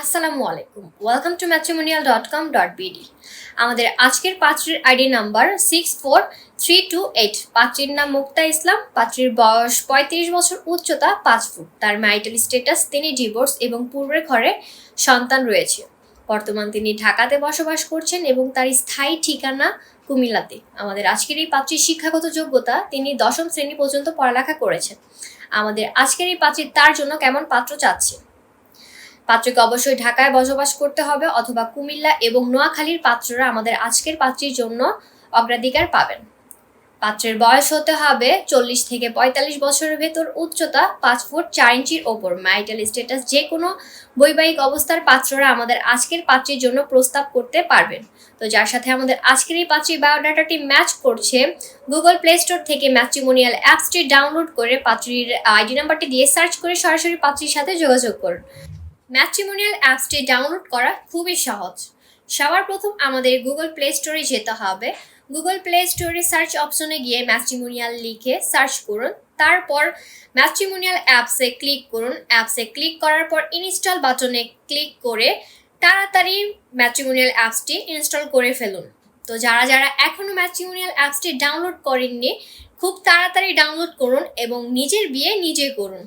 আসসালামু আলাইকুম। Welcome to matrimonial dot com dot BD আমাদের আজকের পাত্রীর ID number six four three two eight পাত্রীর নাম মুক্তা ইসলাম, পাত্রীর বয়স পঁয়ত্রিশ বছর, উচ্চতা পাঁচ ফুট। তার ম্যারিটাল স্টেটাস তিনি ডিভোর্স এবং পূর্বের ঘরে সন্তান রয়েছে। বর্তমান তিনি ঢাকাতে বসবাস করছেন এবং তার স্থায়ী ঠিকানা কুমিল্লাতে। আমাদের আজকের এই পাত্রীর শিক্ষাগত যোগ্যতা, তিনি দশম শ্রেণি পর্যন্ত পড়ালেখা করেছেন। আমাদের আজকের এই পাত্রীর তার জন্য কেমন পাত্র চাচ্ছে? পাত্রকে অবশ্যই ঢাকায় বসবাস করতে হবে, অথবা কুমিল্লা এবং নোয়াখালীর পাত্ররা আমাদের আজকের পাত্রীর জন্য অগ্রাধিকার পাবেন। পাত্রের বয়স হতে হবে চল্লিশ থেকে পঁয়তাল্লিশ বছরের ভেতর, উচ্চতা পাঁচ ফুট চার ইঞ্চির ওপর। ম্যারিটাল স্ট্যাটাস যে কোনো বৈবাহিক অবস্থার পাত্ররা আমাদের আজকের পাত্রীর জন্য প্রস্তাব করতে পারবেন। তো যার সাথে আমাদের আজকের এই পাত্রীর বায়োডাটাটি ম্যাচ করছে গুগল প্লে স্টোর থেকে ম্যাট্রিমোনিয়াল অ্যাপসটি ডাউনলোড করে পাত্রীর আইডি নাম্বারটি দিয়ে সার্চ করে সরাসরি পাত্রীর সাথে যোগাযোগ করুন। ম্যাট্রিমোনিয়াল অ্যাপসটি ডাউনলোড করা খুবই সহজ। সবার প্রথম আমাদের গুগল প্লে স্টোরে যেতে হবে। গুগল প্লে স্টোরে সার্চ অপশনে গিয়ে ম্যাট্রিমোনিয়াল লিখে সার্চ করুন। তারপর ম্যাট্রিমোনিয়াল অ্যাপসে ক্লিক করুন। অ্যাপসে ক্লিক করার পর ইনস্টল বাটনে ক্লিক করে তাড়াতাড়ি ম্যাট্রিমোনিয়াল অ্যাপসটি ইনস্টল করে ফেলুন। তো যারা যারা এখনও ম্যাট্রিমোনিয়াল অ্যাপসটি ডাউনলোড করেননি, খুব তাড়াতাড়ি ডাউনলোড করুন এবং নিজের বিয়ে নিজে করুন।